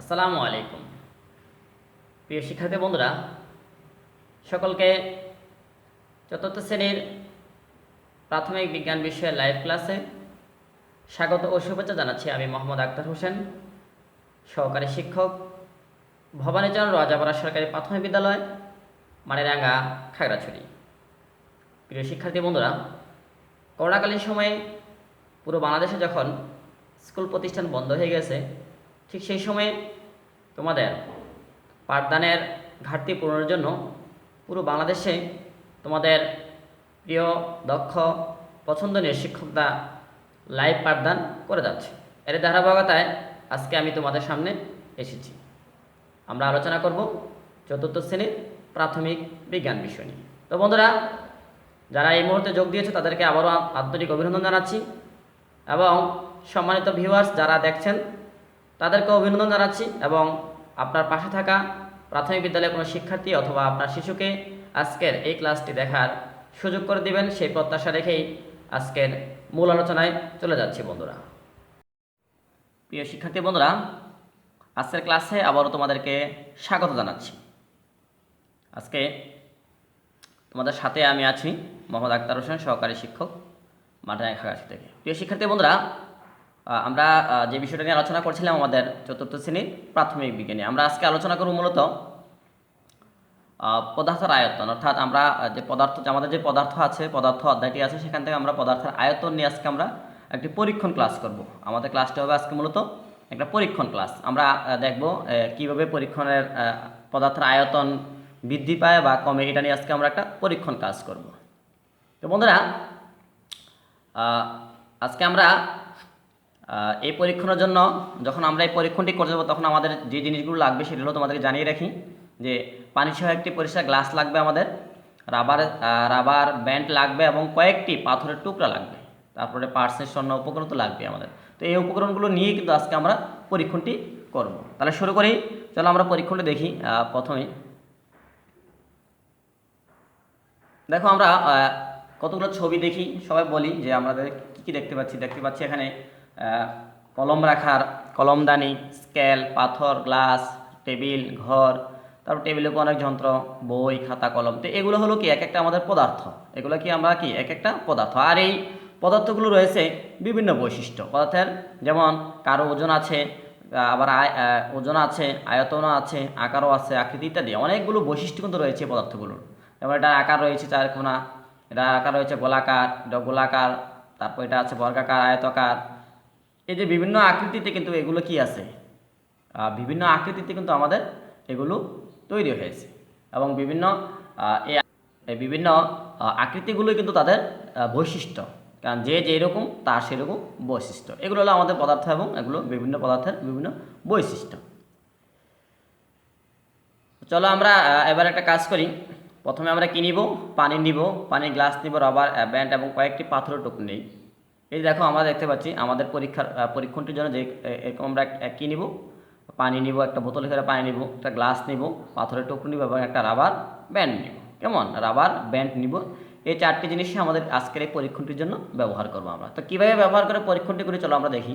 আসসালামু আলাইকুম। প্রিয় শিক্ষার্থী বন্ধুরা, সকলকে চতুর্থ শ্রেণির প্রাথমিক বিজ্ঞান বিষয়ের লাইভ ক্লাসে স্বাগত ও শুভেচ্ছা জানাচ্ছি আমি মোহাম্মদ আক্তার হোসেন, সহকারী শিক্ষক, ভবানীচরণ রাজাপাড়া সরকারি প্রাথমিক বিদ্যালয়, মানিরাঙ্গা, খাগড়াছড়ি। প্রিয় শিক্ষার্থী বন্ধুরা, করোনাকালীন সময়ে পুরো বাংলাদেশে যখন স্কুল প্রতিষ্ঠান বন্ধ হয়ে গেছে ঠিক সেই সময়ে তোমাদের পাঠদানের ঘাটতি পূরণের জন্য পুরো বাংলাদেশে তোমাদের প্রিয়, দক্ষ, পছন্দনীয় শিক্ষকরা লাইভ পাঠদান করে যাচ্ছে। এর ধারাবাহিকতায় আজকে আমি তোমাদের সামনে এসেছি। আমরা আলোচনা করব চতুর্থ শ্রেণির প্রাথমিক বিজ্ঞান বিষয় নিয়ে। তো বন্ধুরা, যারা এই মুহূর্তে যোগ দিয়েছে, তাদেরকে আবারও আন্তরিক অভিনন্দন জানাচ্ছি এবং সম্মানিত ভিউয়ার্স যারা দেখছেন তাদেরকে অভিনন্দন জানাচ্ছি এবং আপনার পাশে থাকা প্রাথমিক বিদ্যালয়ের কোনো শিক্ষার্থী অথবা আপনার শিশুকে আজকের এই ক্লাসটি দেখার সুযোগ করে দিবেন, সেই প্রত্যাশা রেখেই আজকের মূল আলোচনায় চলে যাচ্ছি বন্ধুরা। প্রিয় শিক্ষার্থী বন্ধুরা, আজকের ক্লাসে আবারও তোমাদেরকে স্বাগত জানাচ্ছি। আজকে তোমাদের সাথে আমি আছি মোহাম্মদ আক্তার হোসেন, সহকারী শিক্ষক মাঠে থেকে। প্রিয় শিক্ষার্থী বন্ধুরা আমরা যে বিষয়টা নিয়ে আলোচনা করছিলাম আমাদের চতুর্থ শ্রেণির প্রাথমিক বিজ্ঞানী, আমরা আজকে আলোচনা করব মূলত পদার্থের আয়তন অর্থাৎ আমরা যে পদার্থ আমাদের যে পদার্থ আছে, পদার্থ অধ্যায়টি আছে, সেখান থেকে আমরা পদার্থের আয়তন নিয়ে আজকে আমরা একটি পরীক্ষণ ক্লাস করব। আমাদের ক্লাসটা হবে আজকে মূলত একটা পরীক্ষণ ক্লাস। আমরা দেখব কীভাবে পরীক্ষণের পদার্থের আয়তন বৃদ্ধি পায় বা কমে, এটা নিয়ে আজকে আমরা একটা পরীক্ষণ ক্লাস করব। তো বন্ধুরা আজকে আমরা এই পরীক্ষণের জন্য যখন আমরা এই পরীক্ষণটি করে যাব, তখন আমাদের যে জিনিসগুলো লাগবে সেগুলো তোমাদেরকে জানিয়ে রাখি যে পানি সহ একটি পরিষ্কার গ্লাস লাগবে আমাদের, রাবার রাবার ব্যান্ড লাগবে এবং কয়েকটি পাথরের টুকরা লাগবে। তারপরে পার্সের স্বর্ণ উপকরণ তো লাগবে আমাদের। তো এই উপকরণগুলো নিয়ে কিন্তু আজকে আমরা পরীক্ষণটি করব। তাহলে শুরু করি, চলো আমরা পরীক্ষণটি দেখি প্রথমেই। দেখো আমরা কতগুলো ছবি দেখি, সবাই বলি যে আমাদের কী কী দেখতে পাচ্ছি। দেখতে পাচ্ছি এখানে কলম রাখার কলমদানি স্কেল, পাথর, গ্লাস, টেবিল, ঘর, তারপর টেবিলের উপর অনেক যন্ত্র, বই, খাতা, কলম। তো এগুলো হলো কি, এক একটা আমাদের পদার্থ। এগুলো কি আমরা কি, এক একটা পদার্থ। আর এই পদার্থগুলো রয়েছে বিভিন্ন বৈশিষ্ট্য। পদার্থের যেমন, কারও ওজন আছে, আবার ওজন আছে, আয়তনও আছে, আকারও আছে, আকৃতি ইত্যাদি। অনেকগুলো বৈশিষ্ট্য কিন্তু রয়েছে পদার্থগুলোর। যেমন এটা আকার রয়েছে চারকোনা এটা আকার রয়েছে গোলাকার, এটা গোলাকার, তারপর এটা আছে বর্গাকার, আয়তকার এই যে বিভিন্ন আকৃতিতে কিন্তু এগুলো কি আছে? বিভিন্ন আকৃতিতে কিন্তু আমাদের এগুলো তৈরি হয়েছে এবং বিভিন্ন এই বিভিন্ন আকৃতিগুলোই কিন্তু তাদের বৈশিষ্ট্য। কারণ যে যেরকম, তার সেরকম বৈশিষ্ট্য। এগুলো হলো আমাদের পদার্থ এবং এগুলো বিভিন্ন পদার্থের বিভিন্ন বৈশিষ্ট্য। চলো আমরা এবার একটা কাজ করি। প্রথমে আমরা কী নিব? পানি নিব। পানির গ্লাস নিব, রাবার ব্যান্ড এবং কয়েকটি পাথরের টুকরো নেই। এই দেখো আমরা দেখতে পাচ্ছি, আমাদের পরীক্ষার পরীক্ষণটির জন্য যে এরকম আমরা কী নিব? পানি নিব, একটা বোতলে করে পানি নিব, একটা গ্লাস নিব, পাথরের টুকরো নিব এবং একটা রাবার ব্যান্ড নিব। কেমন? রাবার ব্যান্ড নিব। এই চারটি জিনিসই আমাদের আজকের এই পরীক্ষণটির জন্য ব্যবহার করব আমরা। তো কীভাবে ব্যবহার করে পরীক্ষণটি করি চলো আমরা দেখি।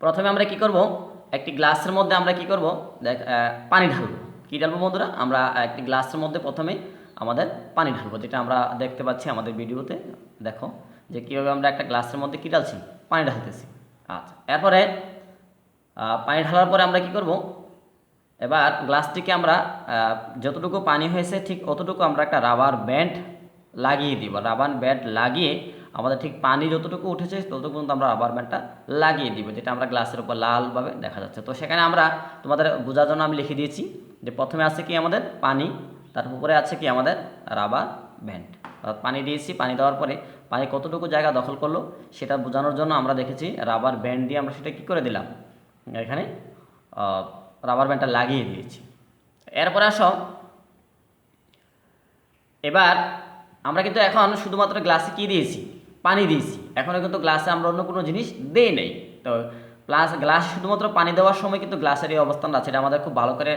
প্রথমে আমরা কি করব? একটি গ্লাসের মধ্যে আমরা কি করব? দেখ পানি ঢালবো। কি ঢালবো বন্ধুরা? আমরা একটি গ্লাসের মধ্যে প্রথমে আমাদের পানি ঢালবো, যেটা আমরা দেখতে পাচ্ছি আমাদের ভিডিওতে দেখো যে কীভাবে আমরা একটা গ্লাসের মধ্যে কী ঢালছি? পানি ঢালতেছি। আচ্ছা এরপরে পানি ঢালার পরে আমরা কি করব? এবার গ্লাসটিকে আমরা যতটুকু পানি হয়েছে ঠিক অতটুকু আমরা একটা রাবার ব্যান্ড লাগিয়ে দিব। রাবার ব্যান্ড লাগিয়ে আমাদের ঠিক পানি যতটুকু উঠেছে ততটুকু পর্যন্ত আমরা রাবার ব্যান্ডটা লাগিয়ে দিব, যেটা আমরা গ্লাসের উপর লালভাবে দেখা যাচ্ছে। তো সেখানে আমরা তোমাদের বোঝার জন্য আমি লিখে দিয়েছি যে প্রথমে আছে কি আমাদের পানি তার উপরে আছে কি আমাদের রাবার ব্যান্ড। পানি দিয়েছি, পানি দেওয়ার পরে পানি কতটুকু জায়গা দখল করল সেটা বোঝানোর জন্য আমরা দেখেছি রাবার ব্যান্ড দিয়ে আমরা সেটা কী করে দিলাম? এখানে রাবার ব্যান্ডটা লাগিয়ে দিয়েছি। এরপরে আসো। এবার আমরা কিন্তু এখন শুধুমাত্র গ্লাসে কী দিয়েছি? পানি দিয়েছি। এখনও কিন্তু গ্লাসে আমরা অন্য কোনো জিনিস দেই নেই। তো প্লাস গ্লাস শুধুমাত্র পানি দেওয়ার সময় কিন্তু গ্লাসের এই অবস্থান আছে। এটা আমাদের খুব ভালো করে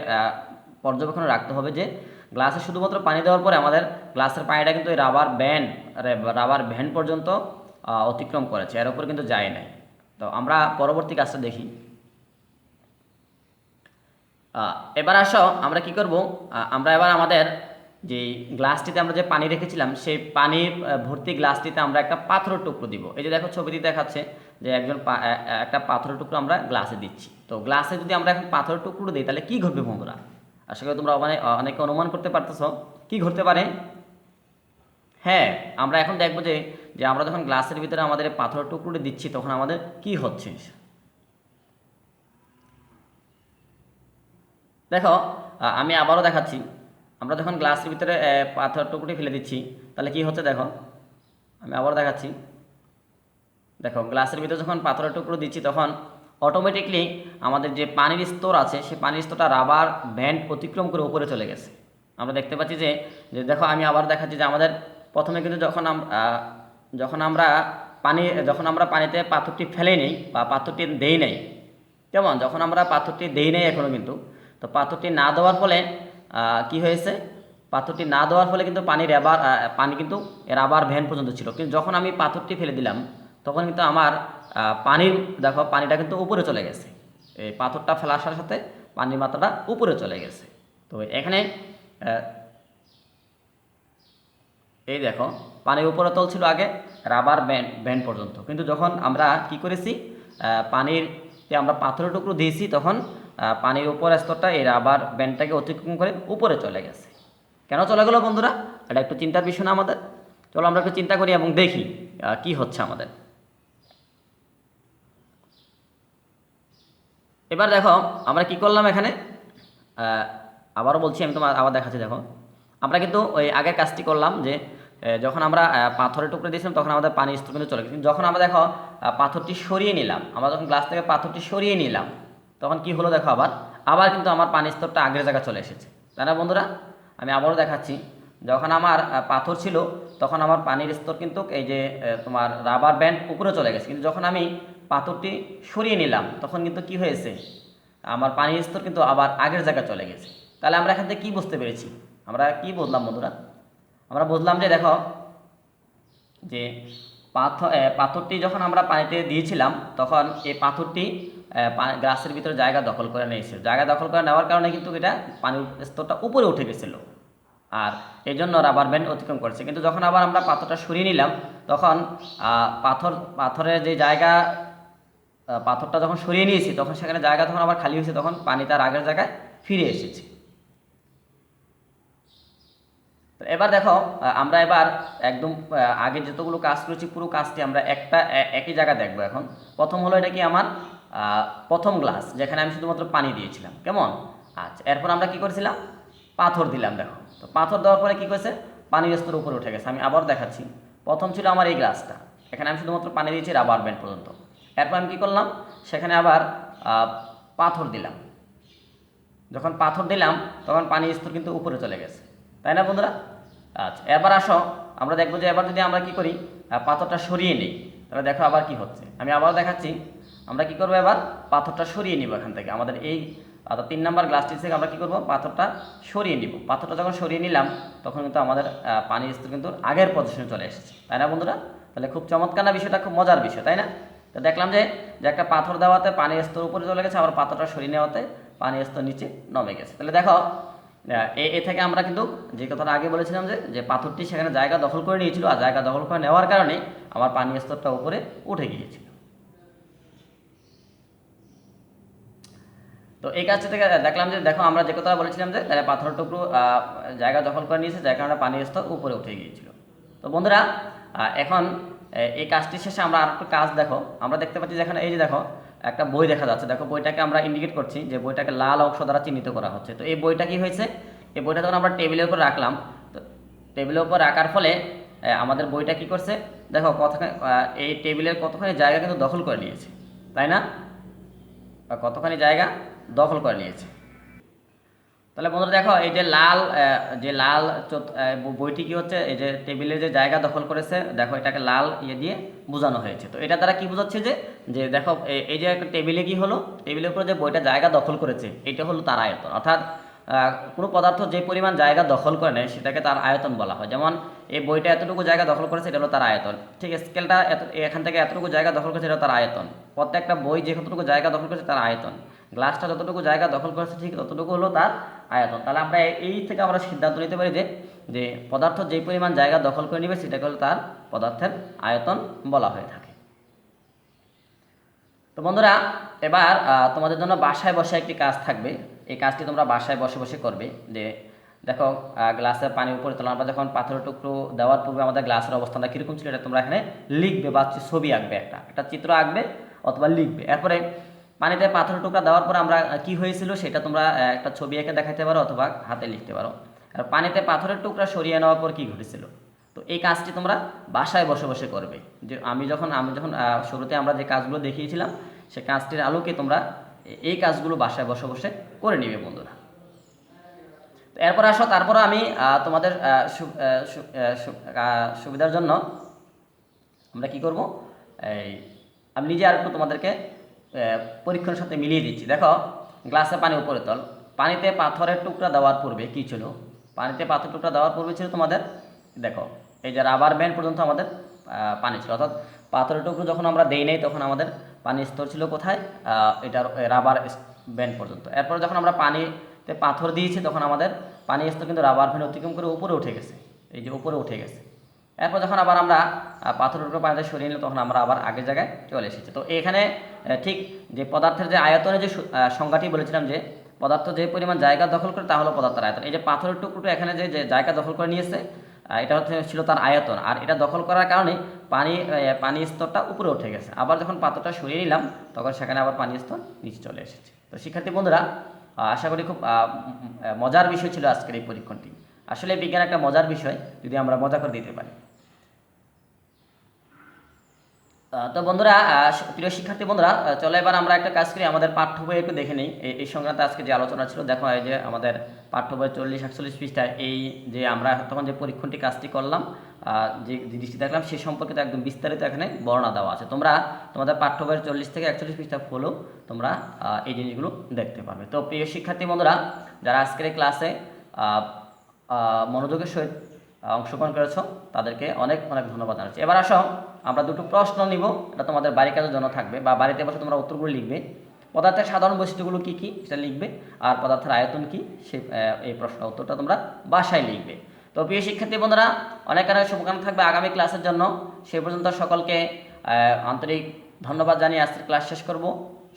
পর্যবেক্ষণে রাখতে হবে যে গ্লাসে শুধুমাত্র পানি দেওয়ার পরে আমাদের গ্লাসের পানিটা কিন্তু এই রাবার ব্যান্ড রাবার ব্যান্ড পর্যন্ত অতিক্রম করেছে। এর উপর কিন্তু যায় নাই। তো আমরা পরবর্তী কাজটা দেখি। এবার আসো আমরা কি করব? আমরা এবার আমাদের যে গ্লাসটিতে আমরা যে পানি রেখেছিলাম সেই আহ, ভর্তি গ্লাসটিতে আমরা একটা পাথরের টুকরো দিব। এই যে দেখো ছবিটি দেখাচ্ছে যে একজন একটা পাথরের টুকরো আমরা গ্লাসে দিচ্ছি। তো গ্লাসে যদি আমরা এখন পাথরের টুকরো দিই তাহলে কি ঘটবে বন্ধুরা? আশা করি তোমরা অনেক অনেকে অনুমান করতে পারতেছো। কি ঘটতে পারে? হ্যাঁ আমরা এখন দেখব যে যে আমরা যখন গ্লাসের ভিতরে আমাদের পাথরের টুকরোটি দিচ্ছি তখন আমাদের কি হচ্ছে? দেখো আমি আবারও দেখাচ্ছি। আমরা যখন গ্লাসের ভিতরে আহ, পাথরের টুকরোটি ফেলে দিচ্ছি তাহলে কি হচ্ছে দেখো? আমি আবারও দেখাচ্ছি। দেখো গ্লাসের ভিতরে যখন পাথরের টুকরো দিচ্ছি তখন অটোমেটিকলি আমাদের যে পানির স্তর আছে, সেই পানির স্তরটা রাবার ব্যান্ড অতিক্রম করে উপরে চলে গেছে। আমরা দেখতে পাচ্ছি যে দেখো আমি আবার দেখাচ্ছি যে আমাদের প্রথমে কিন্তু যখন যখন আমরা পানি, যখন আমরা পানিতে পাথরটি ফেলে নেই বা পাথরটি দেই নেই, কেমন? যখন আমরা পাথরটি দেই নেই এখনও কিন্তু, তো পাথরটি না দেওয়ার ফলে কি হয়েছে? পাথরটি না দেওয়ার ফলে কিন্তু পানির রাবার পানি কিন্তু রাবার ভ্যান পর্যন্ত ছিল। কিন্তু যখন আমি পাথরটি ফেলে দিলাম, তখন কিন্তু আমার পানির দেখো পানিটা কিন্তু উপরে চলে গেছে। এই পাথরটা ফেলার সাথে সাথে পানির মাত্রাটা উপরে চলে গেছে। তো এখানে এই দেখো পানির উপরে তল ছিল আগে রাবার ব্যান্ড ব্যান্ড পর্যন্ত। কিন্তু যখন আমরা কি করেছি আহ, পানিরতে আমরা পাথরের টুকরো দিয়েছি তখন পানির উপরের স্তরটা এই রাবার ব্যান্ডটাকে অতিক্রম করে উপরে চলে গেছে। কেন চলে গেলো বন্ধুরা? এটা একটু চিন্তার বিষয় না আমাদের। চলো আমরা একটু চিন্তা করি এবং দেখি কি হচ্ছে আমাদের। এবার দেখো, আমরা কি করলাম এখানে? আবারও বলছি, আমি তোমার আবার দেখাচ্ছি, দেখো। আমরা কিন্তু ওই আগের কাজটি করলাম যে যখন আমরা পাথরের টুকরো দিয়েছিলাম, তখন আমাদের পানি স্তর কিন্তু চলে গেছে। কিন্তু যখন আমরা দেখো পাথরটি সরিয়ে নিলাম, আমরা যখন গ্লাস থেকে পাথরটি সরিয়ে নিলাম, তখন কি হলো দেখো আবার? আবার কিন্তু আমার পানির স্তরটা আগের জায়গায় চলে এসেছে। তাই না বন্ধুরা? আমি আবারও দেখাচ্ছি, যখন আমার পাথর ছিল, তখন আমার পানির স্তর কিন্তু এই যে তোমার রাবার ব্যান্ড উপরে চলে গেছে। কিন্তু যখন আমি পাথরটি সরিয়ে নিলাম, তখন কিন্তু কি হয়েছে? আমার পানির স্তর কিন্তু আবার আগের জায়গায় চলে গেছে। তাহলে আমরা এখান থেকে কী বুঝতে পেরেছি? আমরা কি বুঝলাম বন্ধুরা? আমরা বুঝলাম যে দেখো, যে পাথর পাথরটি যখন আমরা পানিতে দিয়েছিলাম, তখন এই পাথরটি গ্লাসের ভিতরে জায়গা দখল করে নিয়েছিল জায়গা দখল করে নেওয়ার কারণে কিন্তু এটা পানির স্তরটা উপরে উঠে গেছিল। আর এই জন্য রাবার ব্যান্ড অতিক্রম করেছে। কিন্তু যখন আবার আমরা পাথরটা সরিয়ে নিলাম, তখন পাথর, পাথরের যে জায়গা পাথরটা যখন সরিয়ে নিয়েছি, তখন সেখানে জায়গা যখন আবার খালি হয়েছে, তখন পানি তার আগের জায়গায় ফিরে এসেছে। এবার দেখো আমরা এবার একদম আগে যতগুলো কাজ করেছি, পুরো কাজটি আমরা একটা একই জায়গা দেখব এখন। প্রথম হলো এটা কি আমার? প্রথম গ্লাস যেখানে আমি শুধুমাত্র পানি দিয়েছিলাম। কেমন? আচ্ছা এরপর আমরা কি করেছিলাম? পাথর দিলাম, দেখো। তো পাথর দেওয়ার পরে কি করেছে? পানির স্তর উপরে উঠে গেছে। আমি আবার দেখাচ্ছি। প্রথম ছিল আমার এই গ্লাসটা এখানে আমি শুধুমাত্র পানি দিয়েছি রাবার ব্যান্ড পর্যন্ত। এরপর আমি কী করলাম? সেখানে আবার পাথর দিলাম। যখন পাথর দিলাম, তখন পানির স্তর কিন্তু উপরে চলে গেছে। তাই না বন্ধুরা? আচ্ছা এবার আসো, আমরা দেখব যে এবার যদি আমরা কি করি পাথরটা সরিয়ে নিই, তাহলে দেখো আবার কি হচ্ছে। আমি আবার দেখাচ্ছি, আমরা কি করব এবার? পাথরটা সরিয়ে নিব এখান থেকে। আমাদের এই অর্থাৎ তিন নাম্বার গ্লাসটি থেকে আমরা কি করব? পাথরটা সরিয়ে নিব। পাথরটা যখন সরিয়ে নিলাম, তখন কিন্তু আমাদের পানির স্তর কিন্তু আগের পজিশনে চলে এসেছে। তাই না বন্ধুরা? তাহলে খুব চমৎকার না, বিষয়টা? খুব মজার বিষয়, তাই না? তো দেখলাম যে যে একটা পাথর দেওয়াতে পানির স্তর উপরে চলে গেছে, আবার পাথরটা সরিয়ে নেওয়াতে পানির স্তর নিচে নমে গেছে। তাহলে দেখো এ থেকে আমরা কিন্তু যে কথাটা আগে বলেছিলাম যে যে পাথরটি সেখানে জায়গা দখল করে নিয়েছিল, আর জায়গা দখল করে নেওয়ার কারণে আমার পানির স্তরটা উপরে উঠে গিয়েছিল। তো এই কাজটা থেকে দেখলাম যে, দেখো আমরা যে কথা বলেছিলাম যে, তাহলে পাথর টুকরো জায়গা দখল করে নিয়েছে, যার কারণে পানির স্তর উপরে উঠে গিয়েছিল। তো বন্ধুরা এখন এই কাজটি শেষে আমরা আর একটু কাজ দেখো। আমরা দেখতে পাচ্ছি যেখানে এই যে দেখো, একটা বই দেখা যাচ্ছে। দেখো, বইটাকে আমরা ইন্ডিকেট করছি যে বইটাকে লাল অংশ দ্বারা চিহ্নিত করা হচ্ছে। তো এই বইটা কি হয়েছে? এই বইটা যখন আমরা টেবিলের উপর রাখলাম, তো টেবিলের উপর রাখার ফলে আমাদের বইটা কি করছে? দেখো, কতখানি এই টেবিলের কতখানি জায়গা কিন্তু দখল করে নিয়েছে। তাই না? কতখানি জায়গা দখল করে নিয়েছে। তাহলে বন্ধুরা দেখো, এই যে লাল যে লাল বইটি কি হচ্ছে? এই যে টেবিলে যে জায়গা দখল করেছে, দেখো এটাকে লাল ইয়ে দিয়ে বোঝানো হয়েছে। তো এটা দ্বারা কি বোঝাচ্ছে যে যে দেখো এই যে একটা টেবিলে কি হলো? টেবিলের উপরে যে বইটা জায়গা দখল করেছে, এটা হলো তার আয়তন। অর্থাৎ কোনো পদার্থ যে পরিমাণ জায়গা দখল করে নেয়, সেটাকে তার আয়তন বলা হয়। যেমন, এই বইটা এতটুকু জায়গা দখল করেছে, এটা হলো তার আয়তন। ঠিক স্কেলটা এত এখান থেকে এতটুকু জায়গা দখল করেছে, এটা তার আয়তন। প্রত্যেকটা বই যে কতটুকু জায়গা দখল করেছে, তার আয়তন। গ্লাসটা যতটুকু জায়গা দখল করেছে ঠিক ততটুকু হলো তার আয়তন। তাহলে আমরা এই থেকে আমরা সিদ্ধান্ত নিতে পারি যে যে পদার্থ যে পরিমাণ জায়গা দখল করে নেবে সেটাকে হলো তার পদার্থের আয়তন বলা হয়ে থাকে। তো বন্ধুরা, এবার তোমাদের জন্য বাসায় বসে একটি কাজ থাকবে। এই কাজটি তোমরা বাসায় বসে বসে করবে যে, দেখো গ্লাসের পানি উপরে তোলা আমরা যখন পাথরের টুকরো দেওয়ার পূর্বে আমাদের গ্লাসের অবস্থানটা কীরকম ছিল এটা তোমরা এখানে লিখবে বা ছবি আঁকবে একটা। একটা চিত্র আঁকবে অথবা লিখবে। এরপরে পানিতে পাথরের টুকরা দেওয়ার পর আমরা কি হয়েছিল সেটা তোমরা একটা ছবি এঁকে দেখাতে পারো অথবা হাতে লিখতে পারো। আর পানিতে পাথরের টুকরা সরিয়ে নেওয়ার পর কি ঘটেছিল? তো এই কাজটি তোমরা বাসায় বসে বসে করবে। যে আমি যখন আমি যখন শুরুতে আমরা যে কাজগুলো দেখিয়েছিলাম, সে কাজটির আলোকে তোমরা এই কাজগুলো বাসায় বসে বসে করে নিবে বন্ধুরা। তো এরপর আসো তারপর আমি তোমাদের সুবিধার জন্য আমরা কি করব? এই, আমি নিজে আর একটু তোমাদেরকে পরীক্ষণের সাথে মিলিয়ে দিচ্ছি। দেখো, গ্লাসে পানি উপরে তল। পানিতে পাথরের টুকরা দেওয়ার পূর্বে কি ছিল? পানিতে পাথর টুকরা দেওয়ার পূর্বে ছিল তোমাদের, দেখো, এই যে রাবার ব্যান্ড পর্যন্ত আমাদের পানি ছিল। অর্থাৎ পাথরের টুকরো যখন আমরা দেই নাই, তখন আমাদের পানির স্তর ছিল কোথায়? এটার রাবার ব্যান্ড পর্যন্ত। এরপর যখন আমরা পানিতে পাথর দিয়েছি, তখন আমাদের পানির স্তর কিন্তু রাবার ব্যান্ড অতিক্রম করে উপরে উঠে গেছে। এই যে উপরে উঠে গেছে। এরপর যখন আবার আমরা পাথরের উপরে পানিতে সরিয়ে নিলাম, তখন আমরা আবার আগের জায়গায় চলে এসেছি। তো এখানে ঠিক যে পদার্থের যে আয়তনের যে সংজ্ঞাটি বলেছিলাম যে, পদার্থ যে পরিমাণ জায়গা দখল করে, তা হলো পদার্থের আয়তন। এই যে পাথরের টুকরোটা এখানে যে জায়গা দখল করে নিয়েছে এটা হচ্ছে, ছিল তার আয়তন। আর এটা দখল করার কারণে পানি পানি স্তরটা উপরে উঠে গেছে। আবার যখন পাথরটা সরিয়ে নিলাম, তখন সেখানে আবার পানি স্তর নিচে চলে এসেছে। তো শিক্ষার্থী বন্ধুরা আশা করি খুব মজার বিষয় ছিল আজকের এই পরীক্ষণটি। আসলে বিজ্ঞান একটা মজার বিষয়, যদি আমরা মজা করে দিতে পারি। তো বন্ধুরা প্রিয় শিক্ষার্থী বন্ধুরা চলো এবার আমরা একটা কাজ করি, আমাদের পাঠ্য বই একটু দেখে নিই। এই- সংক্রান্ত আজকে যে আলোচনা ছিল, দেখো এই যে আমাদের পাঠ্য বই চল্লিশ, একচল্লিশ পৃষ্ঠায় এই যে আমরা তখন যে পরীক্ষণটি কাজটি করলাম যে জিনিসটি দেখলাম, সে সম্পর্কে তো একদম বিস্তারিত এখানে বর্ণনা দেওয়া আছে। তোমরা তোমাদের পাঠ্য বইয়ের চল্লিশ থেকে একচল্লিশ পৃষ্ঠা ফলো তোমরা এই জিনিসগুলো দেখতে পাবে তো প্রিয় শিক্ষার্থী বন্ধুরা, যারা আজকের ক্লাসে মনোযোগের সহিত অংশগ্রহণ করেছ, তাদেরকে অনেক অনেক ধন্যবাদ জানাচ্ছি। এবার আসো, আমরা দুটো প্রশ্ন নিব, এটা তোমাদের বাড়ির কাজের জন্য থাকবে, বা বাড়িতে বসে তোমরা উত্তরগুলো লিখবে। পদার্থের সাধারণ বৈশিষ্ট্যগুলো কী কী, সেটা লিখবে, আর পদার্থের আয়তন কী, সে এই প্রশ্ন উত্তরটা তোমরা বাসায় লিখবে। তো প্রিয় শিক্ষার্থী বন্ধুরা, অনেক অনেক শুভকামনা থাকবে আগামী ক্লাসের জন্য। সে পর্যন্ত সকলকে আন্তরিক ধন্যবাদ জানিয়ে আজকের ক্লাস শেষ করব।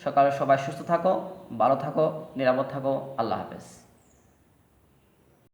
সকালে সবাই সুস্থ থাকো, ভালো থাকো, নিরাপদ থাকো, আল্লাহ হাফেজ।